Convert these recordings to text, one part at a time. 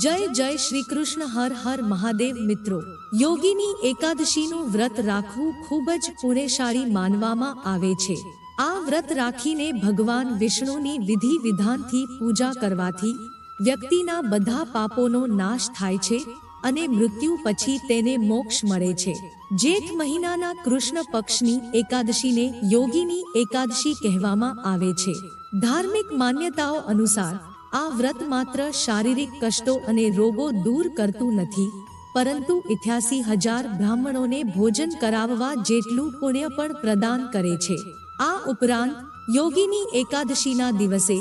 જય જય શ્રી કૃષ્ણ હર હર મહાદેવ મિત્રો. યોગીની એકાદશીનું વ્રત રાખવું ખૂબ જ પુણ્યશાળી માનવામાં આવે છે. આ વ્રત રાખીને ભગવાન વિષ્ણુની વિધિ વિધાનથી પૂજા કરવાથી વ્યક્તિના બધા પાપોનો નાશ થાય છે અને મૃત્યુ પછી તેને મોક્ષ મળે છે. જેઠ મહિનાના કૃષ્ણ પક્ષની એકાદશીને યોગીની એકાદશી કહેવામાં આવે છે. ધાર્મિક માન્યતાઓ અનુસાર આ વ્રત માત્ર શારીરિક કષ્ટો અને રોગો દૂર કરતું નથી, પરંતુ ઇઠ્યાસી હજાર બ્રાહ્મણોને ભોજન કરાવવા જેટલું પુણ્ય પણ પ્રદાન કરે છે. આ ઉપરાંત, યોગીની એકાદશીના દિવસે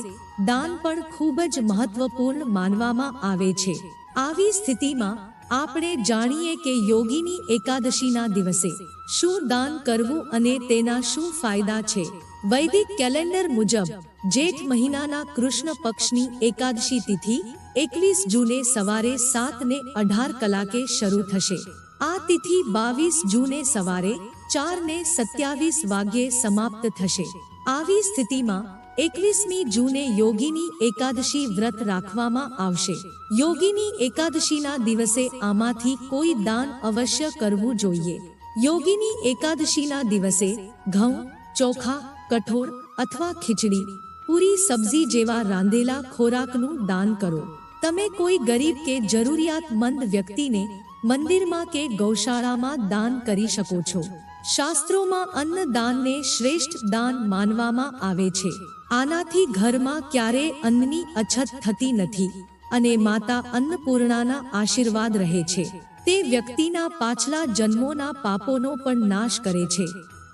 દાન પણ ખૂબ જ મહત્વપૂર્ણ માનવામાં આવે છે. આવી સ્થિતિમાં આપણે જાણીએ કે યોગીની એકાદશીના દિવસે શું દાન કરવું અને તેના શું ફાયદા છે. વૈદિક કેલેન્ડર મુજબ, જેઠ મહિનાના કૃષ્ણ પક્ષની એકાદશી તિથિ એકવીસ જૂને સવારે સાત ને અઢાર કલાકે શરૂ થશે. આ તિથિ બાવીસ જૂને સવારે ચાર ને સત્યાવીસ વાગ્યે સમાપ્ત થશે. આવી સ્થિતિમાં એકવીસમી જૂને યોગીની એકાદશી વ્રત રાખવામાં આવશે. યોગીની એકાદશીના દિવસે આમાંથી કોઈ દાન અવશ્ય કરવું જોઈએ. યોગીની એકાદશીના દિવસે ઘઉં, ચોખા, કઠોળ અથવા ખીચડી, પૂરી સબ્જી જેવા રાંધેલા ખોરાકનું દાન કરો. તમે કોઈ ગરીબ કે જરૂરિયાતમંદ વ્યક્તિને મંદિરમાં કે ગૌશાળામાં દાન કરી શકો છો. શાસ્ત્રોમાં અન્નદાનને શ્રેષ્ઠ દાન માનવામાં આવે છે. આનાથી ઘરમાં ક્યારે અન્નની અછત થતી નથી અને માતા અન્નપૂર્ણાના આશીર્વાદ રહે છે. તે વ્યક્તિના પાછલા જન્મોના પાપોનો પણ નાશ કરે છે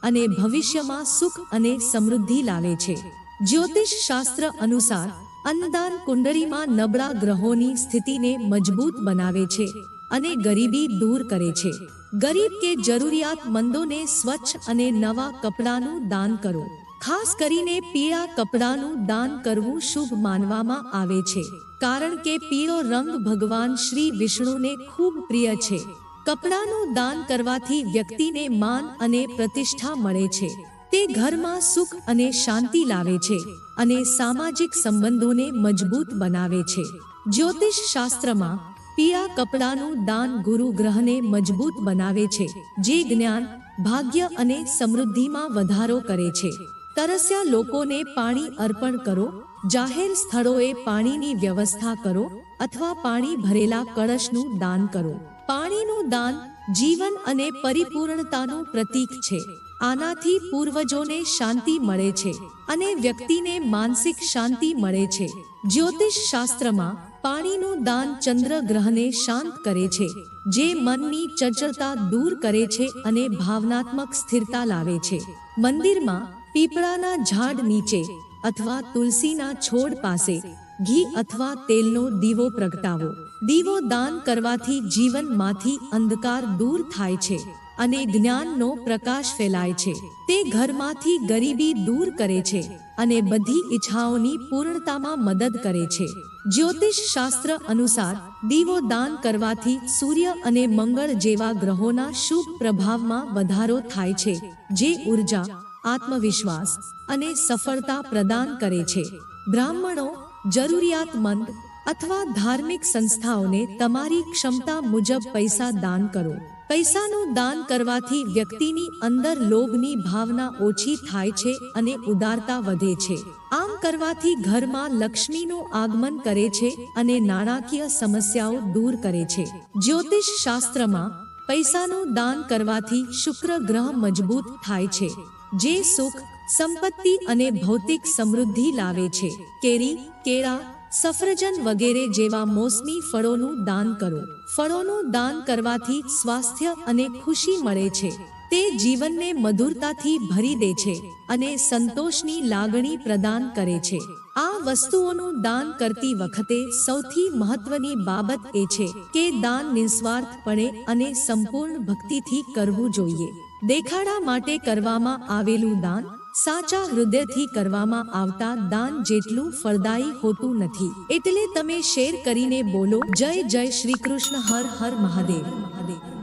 અને ભવિષ્યમાં સુખ અને સમૃદ્ધિ લાવે છે. જ્યોતિષ શાસ્ત્ર અનુસાર, અન્નદાન કુંડળીમાં નબળા ગ્રહોની સ્થિતિને મજબૂત બનાવે છે અને ગરીબી દૂર કરે છે. ગરીબ કે જરૂરિયાતમંદોને સ્વચ્છ અને નવા કપડાનું દાન કરો. ખાસ કરીને પીળા કપડાનું દાન કરવું શુભ માનવામાં આવે છે. કારણ કે પીળો રંગ ભગવાન શ્રી વિષ્ણુને ખૂબ પ્રિય છે. કપડાનું દાન કરવાથી વ્યક્તિને માન અને પ્રતિષ્ઠા મળે છે. તે ઘરમાં સુખ અને શાંતિ લાવે છે અને સામાજિક સંબંધોને મજબૂત બનાવે છે. જ્યોતિષ શાસ્ત્રમાં પીળા કપડાનું દાન ગુરુ ગ્રહને મજબૂત બનાવે છે, જે જ્ઞાન, ભાગ્ય અને સમૃદ્ધિમાં વધારો કરે છે. તરસ્યા લોકોને પાણી અર્પણ કરો, જાહેર સ્થળોએ પાણીની વ્યવસ્થા કરો અથવા પાણી ભરેલા કળશનું દાન કરો. પાણીનું દાન જીવન અને પરિપૂર્ણતાનું પ્રતીક છે. આનાથી પૂર્વજોને શાંતિ મળે છે અને વ્યક્તિને માનસિક શાંતિ મળે છે. જ્યોતિષ શાસ્ત્રમાં પાણીનું દાન ચંદ્ર ગ્રહને શાંત કરે છે, જે મનની ચંચળતા દૂર કરે છે અને ભાવનાત્મક સ્થિરતા લાવે છે. મંદિરમાં પીપળાના ઝાડ નીચે અથવા તુલસીના છોડ પાસે ઘી અથવા તેલનો દીવો પ્રગટાવો. દીવો દાન કરવાથી જીવનમાંથી અંધકાર દૂર થાય છે. અને જ્ઞાનનો પ્રકાશ ફેલાય છે. તે ઘરમાંથી ગરીબી દૂર કરે છે અને બધી ઈચ્છાઓની પૂર્ણતામાં મદદ કરે છે. જ્યોતિષ શાસ્ત્ર અનુસાર દીવો દાન કરવાથી સૂર્ય અને મંગળ જેવા ગ્રહોના શુભ પ્રભાવમાં વધારો થાય છે, જે ઊર્જા, આત્મવિશ્વાસ અને સફળતા પ્રદાન કરે છે. બ્રાહ્મણો જરૂરિયાતમંદ અથવા ધાર્મિક સંસ્થાઓને તમારી ક્ષમતા મુજબ પૈસા દાન કરો. પૈસાનું દાન કરવાથી વ્યક્તિની અંદર લોભની ભાવના ઓછી થાય છે અને ઉદારતા વધે છે. આમ કરવાથી ઘરમાં લક્ષ્મીનું આગમન કરે છે અને નાણાકીય સમસ્યાઓ દૂર કરે છે. જ્યોતિષ શાસ્ત્રમાં, પૈસાનું દાન કરવાથી શુક્ર ગ્રહ મજબૂત થાય છે, જે સુખ, સંપત્તિ અને ભૌતિક સમૃદ્ધિ લાવે છે. કેરી, કેળા સફરજન વગેરે જેવા મોસમી ફળોનું દાન કરો. ફળોનું દાન કરવાથી સ્વાસ્થ્ય અને ખુશી મળે છે. તે જીવનને મધુરતાથી ભરી દે છે અને સંતોષની લાગણી પ્રદાન કરે છે. આ વસ્તુઓનું દાન કરતી વખતે સૌથી મહત્વની બાબત એ છે કે દાન નિસ્વાર્થપણે અને સંપૂર્ણ ભક્તિથી કરવું જોઈએ. દેખાડા માટે કરવામાં આવેલું દાન સાચા હૃદયથી કરવામાં આવતા દાન જેટલું ફળદાયી હોતું નથી. એટલે તમે શેર કરીને બોલો, જય જય શ્રી કૃષ્ણ, હર હર મહાદેવ. મહાદેવ